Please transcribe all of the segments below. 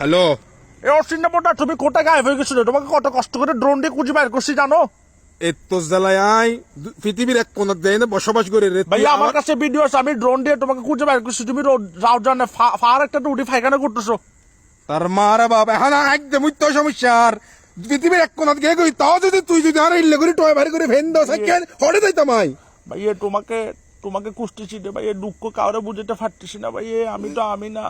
Hello. এ অসিন্নাপটা তুমি কোথায় গায়েব হয়ে গেছিল? তোমাকে কত কষ্ট করে ড্রোন দিয়ে খুঁজে বের করছি জানো? এত জ্বালায় আই পৃথিবীর এক কোনার দেয় না বসবাস করে রে ভাইয়া আমার কাছে ভিডিও আছে আমি ড্রোন দিয়ে তোমাকে খুঁজে বের করছি। তুমি রাও জানে ফার একটা উঠি ফাইখানা করতেছো। তার মারা বাবা এখন একদম উত্ত সমস্যা আর পৃথিবীর এক কোনার গে কই তাও যদি তুই যদি আর ইল্লে করে টয় ভারি করে ফেন দাও সাইকেল হড়ে যাইতাম আই ভাইয়া তোমাকে তোমাকে কুস্তিছি রে ভাইয়া দুঃখ কাউরে বুঝতে পারতেছি না ভাইয়া। আমি তো আমি না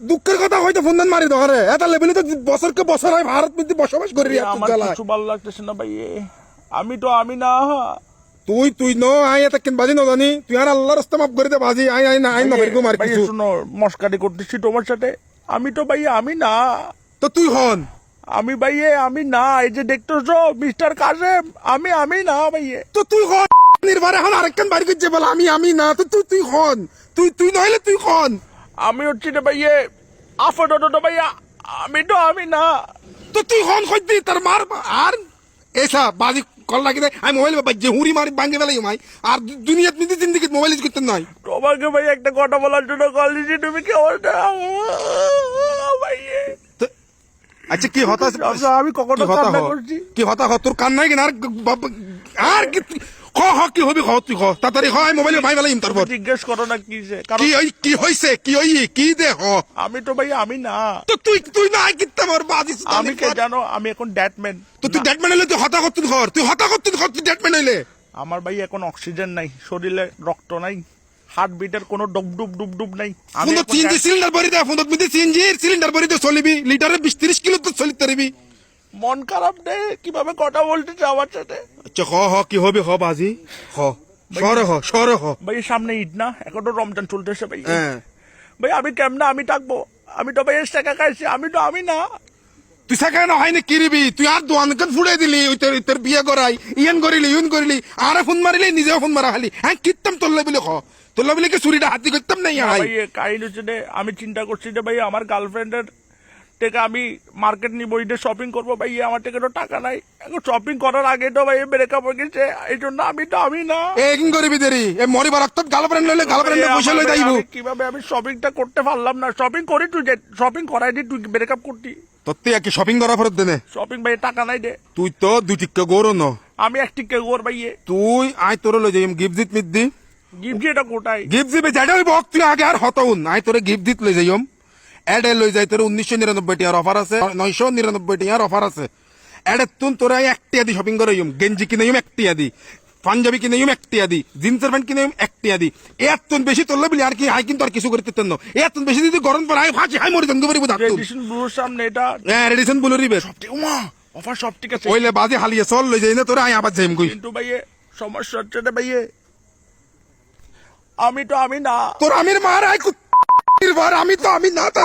দুঃখের কথা হয়তো ফোন মারি ধরে এটা লেভেলে তো বছরকে বছর হয় ভারত মধ্যে বসবাস করি আমার কিছু ভালো লাগতেছে না ভাইয়া। আমি তো আমি না তুই তুই ন আই এটা কেন বাজি নজানি তুই আর আল্লাহর রাস্তা মাফ করে দে বাজি। আই আই না আই না আর ভাইয়া, কিছু। শুনো মস্কারি করতেছি তোমার সাথে। আমি তো ভাইয়া আমি না। তো তুই হন। আমি ভাইয়ে আমি না। এই যে দেখতেছো মিস্টার কাজেম আমি আমি না ভাইয়ে। তো তুই হন। নির্ভর এখন আরেকখান বাড়ি করছে বলে আমি আমি না। তো তুই তুই হন। তুই তুই নইলে তুই হন। আমি হচ্ছি না ভাইয়ে আফাদত ভাইয়া আমি তো আমি না। তো তুই হন কইতি তার মার আর? এসা বাজি কল লাগি দে আমি মোবাইল বাজে হুড়ি মারি ভাঙ্গে ফেলাই মাই। আর দুনিয়াত নিতে জিন্দগি মোবাইল ইউজ করতে নাই। তোমাকে ভাই একটা কথা বলার জন্য কল দিয়েছি তুমি ভাইয়ে। তো- আচ্ছা কি হতাশ আচ্ছা, আমি কখনো কি হতা কান্না হ? কি হতা হ? তোর কান নাই কিনা আর বাপ- আর কি খ হ কি হবি খ তুই খ। তাড়াতাড়ি হয় মোবাইলে ভাই ফেলাই তারপর জিজ্ঞেস করো না কি যে কি ওই কি হইছে? কি ওই কি দে হ? আমি তো ভাই আমি না। তো তুই তুই না কিত্তা মোর বাজি আমি কে জানো আমি এখন ড্যাটম্যান তো তুই ডেট ম্যান হইলে তুই হতা করতুন ঘর। তুই হতা করতুন ঘর তুই ডেট ম্যান হইলে। আমার ভাই এখন অক্সিজেন নাই। শরীরে রক্ত নাই। হার্ট বিটের কোনো ডুব ডুব ডুব ডুব নাই। আমি সিলিন্ডার ভরি দে মধ্যে সিএনজি সিলিন্ডার ভরি দে চলিবি। লিটারে বিশ তিরিশ কিলো তো চলিতে পারবি মন খারাপ নেই কীভাবে কথা বলতেছে আমার সাথে? আচ্ছা হ হ কি হবে হ বাজি? হ সরে হ সরে হ। ভাই সামনে ঈদ না? এখন তো রমজান চলতেছে ভাই। হ্যাঁ। ভাই আমি কেমনে আমি থাকব? আমি তো ভাই টাকা খাইছি আমি তো আমি না। তুই সেখানে হয় না কিরিবি তুই আর দোয়ান কান ফুড়ে দিলি? ওই তোর তোর বিয়ে করাই ইয়ান করিলি ইউন করিলি আরে ফোন মারিলি নিজেও ফোন মারা খালি। হ্যাঁ কিত্তাম তোল্লা বলে খ তোল্লা বলে কি চুরিটা হাতি করতাম নাই হাই ভাই কাহিনী আমি চিন্তা করছি যে ভাই আমার গার্লফ্রেন্ডের থেকে আমি মার্কেট নিবো ঈদে শপিং করব ভাই আমার থেকে তো টাকা নাই। এখন শপিং করার আগে তো ভাই ব্রেকআপ হয়ে গেছে এই জন্য আমি তো আমি না। এ কিন করিবি দেরি? এ মরিবার রক্ত গার্লফ্রেন্ড লইলে গার্লফ্রেন্ড ভাই, আমার লই ভাই, দাইবো আমি কীভাবে আমি শপিংটা করতে পারলাম না? শপিং করি তুই যে শপিং করাই দি তুই ব্রেকআপ করতি। তোর কি শপিং করা ফেরত দেনে শপিং ভাই টাকা নাই দে। তুই তো দুই টিক্কা গৌর ন। আমি এক টিকে গোর ভাইয়ে তুই আই তোর লই যাইম গিফট দিত মিত দি। গিফট এটা কোটাই গিফট দিবে ওই বক তুই আগে আর হতাউন। আই তোরে গিফট দিত লই যাইম এডে লই যাই তোর উনিশশো নিরানব্বই টিয়ার অফার আছে নয়শো নিরানব্বই টিয়ার অফার আছে। এডে তুন তোরা একটিয়া দি শপিং করে ইম গেঞ্জি কিনে ইম একটিয়া দি পাঞ্জাবি কিনে ইম একটিয়া দি জিন্সের প্যান্ট কিনে ইম একটিয়া দি এত তুন বেশি তোর বলি আর কি হাই কিন্তু আর কিছু করতে তেন এত তুন বেশি যদি গরম পর আই ফাঁসি হাই মরি দেন গবরি বুঝা ট্রেডিশন ব্লুর সামনে এটা হ্যাঁ রেডিসন বলে রিবে উমা অফার সব ঠিক আছে। ওইলে বাজে হালিয়ে চল লই যাই না তোরা আই আবার যাইম কই। কিন্তু ভাইয়ে সমস্যা হচ্ছে না ভাইয়ে। আমি তো আমি না তোর আমির মার আই আমি তো আমি না তা